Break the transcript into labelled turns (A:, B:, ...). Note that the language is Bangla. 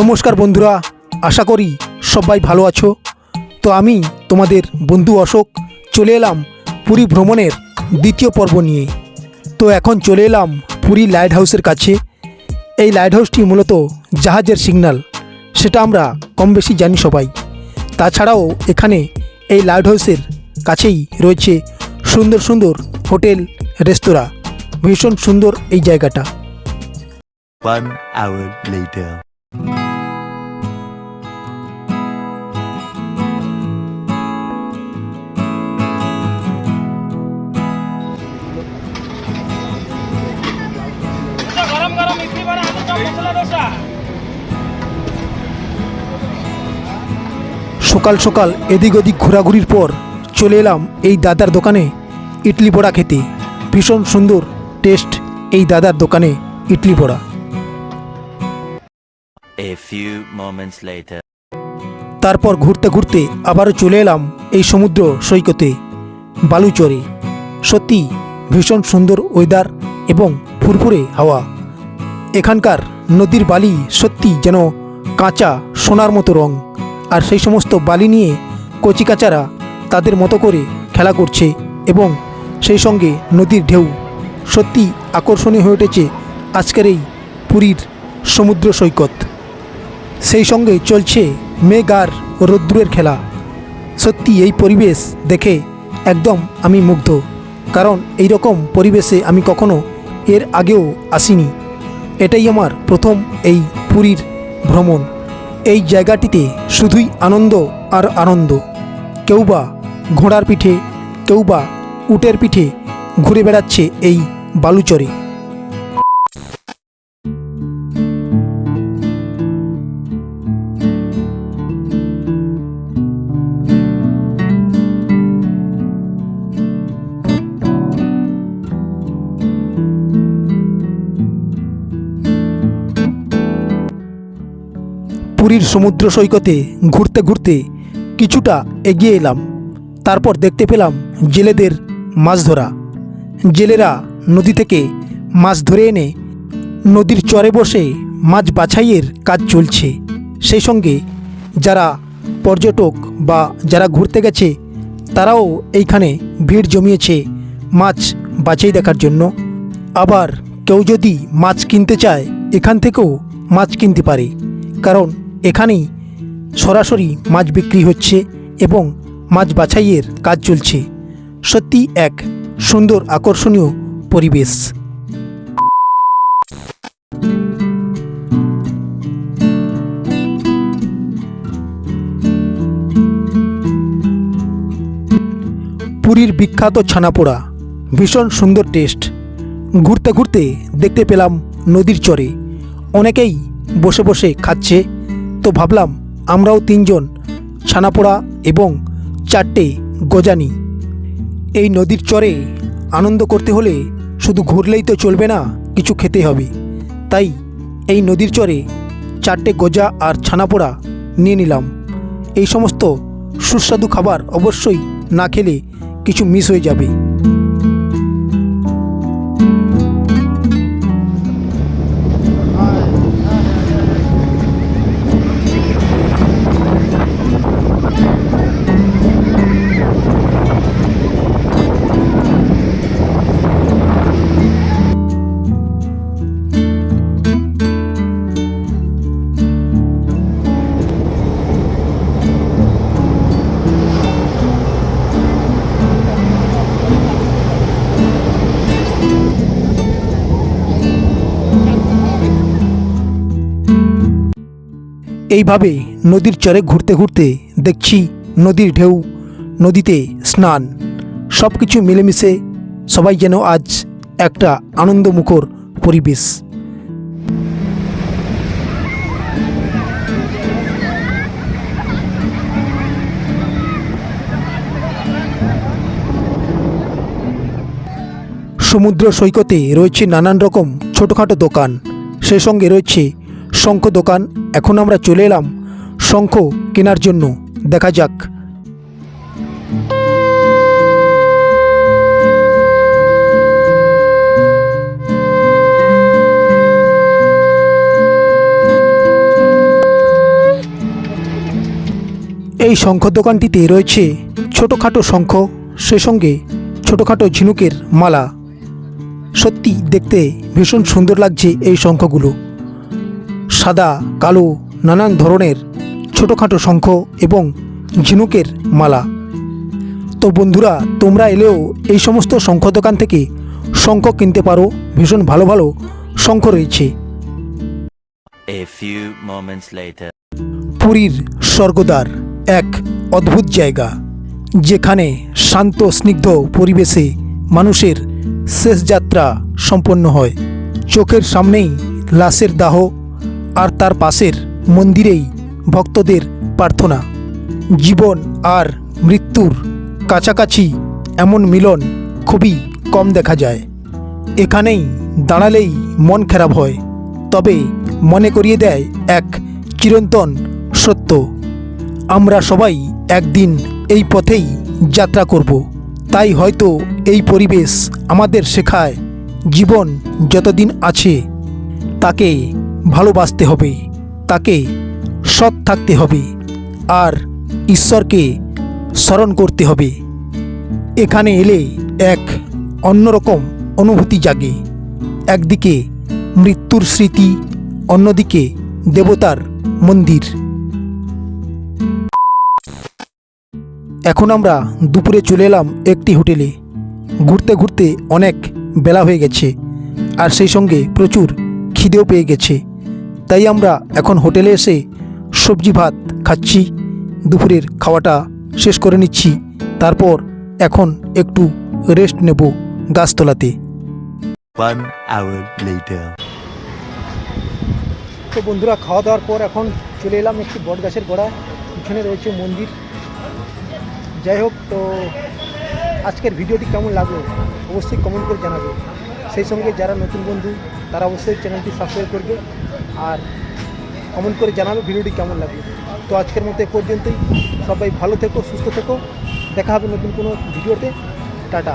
A: নমস্কার বন্ধুরা, আশা করি সবাই ভালো আছো। তো আমি তোমাদের বন্ধু অশোক, চলে এলাম পুরী ভ্রমণের দ্বিতীয় পর্ব নিয়ে। তো এখন চলে এলাম পুরী লাইট হাউসের কাছে। এই লাইট হাউসটি মূলত জাহাজের সিগন্যাল সেটা আমরা কম বেশি জানি সবাই। তাছাড়াও এখানে এই লাইট হাউসের কাছেই রয়েছে সুন্দর সুন্দর হোটেল, রেস্তোরাঁ। ভীষণ সুন্দর এই জায়গাটা।
B: One hour later.
A: সকাল সকাল এদিক ওদিক ঘোরাঘুরির পর চলে এলাম এই দাদার দোকানে ইডলি বড়া খেতে। ভীষণ সুন্দর টেস্ট এই দাদার দোকানে ইডলি বড়া। তারপর ঘুরতে ঘুরতে আবারও চলে এলাম এই সমুদ্র সৈকতে বালুচরে। সত্যি ভীষণ সুন্দর ওয়েদার এবং ফুরফুরে হাওয়া। এখানকার নদীর বালি সত্যি যেন কাঁচা সোনার মতো রং। আর সেই সমস্ত বালি নিয়ে কচিকাচারা তাদের মতো করে খেলা করছে এবং সেই সঙ্গে নদীর ঢেউ সত্যি আকর্ষণীয় হয়ে উঠেছে আজকের এই পুরীর সমুদ্র সৈকত। সেই সঙ্গে চলছে মেঘ আর রৌদ্রের খেলা। সত্যি এই পরিবেশ দেখে একদম আমি মুগ্ধ। কারণ এই রকম পরিবেশে আমি কখনো এর আগেও আসিনি। এটাই আমার প্রথম এই পুরীর ভ্রমণ। এই জায়গাটিতে শুধুই আনন্দ আর আনন্দ। কেউ বা ঘোড়ার পিঠে কেউ বা উটের পিঠে ঘুরে বেড়াচ্ছে এই বালুচরে। পুরীর সমুদ্র সৈকতে ঘুরতে ঘুরতে কিছুটা এগিয়ে এলাম। তারপর দেখতে পেলাম জেলেদের মাছ ধরা। জেলেরা নদী থেকে মাছ ধরে এনে নদীর চরে বসে মাছ বাছাইয়ের কাজ চলছে। সেই সঙ্গে যারা পর্যটক বা যারা ঘুরতে গেছে, তারাও এইখানে ভিড় জমিয়েছে মাছ বাছাই দেখার জন্য। আবার কেউ যদি মাছ কিনতে চায়, এখান থেকেও মাছ কিনতে পারে। কারণ এখানেই সরাসরি মাছ বিক্রি হচ্ছে এবং মাছ বাছাইয়ের কাজ চলছে। সত্যি এক সুন্দর আকর্ষণীয় পরিবেশ। পুরীর বিখ্যাত ছানাপোড়া, ভীষণ সুন্দর টেস্ট। ঘুরতে ঘুরতে দেখতে পেলাম নদীর চরে। অনেকেই বসে বসে খাচ্ছে। তো ভাবলাম আমরাও তিনজন, ছানাপোড়া এবং চারটে গজানি। এই নদীর চরে আনন্দ করতে হলে শুধু ঘুরলেই তো চলবে না, কিছু খেতে হবে। তাই এই নদীর চরে চারটে গজা আর ছানাপোড়া নিয়ে নিলাম। এই সমস্ত সুস্বাদু খাবার অবশ্যই না খেলে কিছু মিস হয়ে যাবে। এইভাবে নদীর চরে ঘুরতে ঘুরতে দেখছি নদীর ঢেউ, নদীতে স্নান। সব কিছু মিলেমিশে সবাই যেন আজ একটা আনন্দমুখর পরিবেশ। সমুদ্র সৈকতে রয়েছে নানান রকম ছোটোখাটো দোকান। সেই সঙ্গে রয়েছে শঙ্খ দোকান, এখন আমরা চলে এলাম শঙ্খ কেনার জন্য। দেখা যাক। এই শঙ্খ দোকানটিতে রয়েছে ছোটোখাটো শঙ্খ, সে সঙ্গে ছোটোখাটো ঝিনুকের মালা। সত্যি দেখতে ভীষণ সুন্দর লাগছে এই শঙ্খগুলো। সাদা কালো নানান ধরনের ছোটোখাটো শঙ্খ এবং ঝিনুকের মালা। তো বন্ধুরা তোমরা এলেও এই সমস্ত শঙ্খ দোকান থেকে শঙ্খ কিনতে পারো। ভীষণ ভালো ভালো শঙ্খ রয়েছে. পুরীর স্বর্গদ্বার এক অদ্ভুত জায়গা যেখানে শান্ত স্নিগ্ধ পরিবেশে মানুষের শেষ যাত্রা সম্পন্ন হয়। চোখের সামনেই লাশের দাহ আর তার পাশের মন্দিরেই ভক্তদের প্রার্থনা। জীবন আর মৃত্যুর কাছাকাছি এমন মিলন খুবই কম দেখা যায়। এখানেই দাঁড়ালেই মন খারাপ হয়, তবে মনে করিয়ে দেয় এক চিরন্তন সত্য। আমরা সবাই একদিন এই পথেই যাত্রা করব। তাই হয়তো এই পরিবেশ আমাদের শেখায়, জীবন যতদিন আছে, তাকে ভালোবাসতে হবে, তাকে সৎ থাকতে হবে আর ঈশ্বরকে স্মরণ করতে হবে। এখানে এলে এক অন্যরকম অনুভূতি জাগে। একদিকে মৃত্যুর স্মৃতি, অন্যদিকে দেবতার মন্দির। এখন আমরা দুপুরে চলে এলাম একটি হোটেলে। ঘুরতে ঘুরতে অনেক বেলা হয়ে গেছে আর সেই সঙ্গে প্রচুর খিদেও পেয়ে গেছে। তাই আমরা এখন হোটেলে এসে সবজি ভাত খাচ্ছি দুপুরের খাওয়াটা শেষ করে নিচ্ছি তারপর এখন একটু রেস্ট নেব গাছতলাতে। তো বন্ধুরা খাওয়া দাওয়ার পর এখন চলে এলাম একটি বট গাছের গোড়ায়। পিছনে রয়েছে মন্দির। যাই হোক তো আজকের ভিডিওটি কেমন লাগল অবশ্যই কমেন্ট করে জানাবে। সেই সঙ্গে যারা নতুন বন্ধু তারা অবশ্যই চ্যানেলটি সাবস্ক্রাইব করবে। আর কমেন্ট করে জানাবে ভিডিওটি কেমন লাগল। তো আজকের মতো এ পর্যন্তই। সবাই ভালো থেকো, সুস্থ থেকো। দেখা হবে নতুন কোনো ভিডিওতে। টাটা।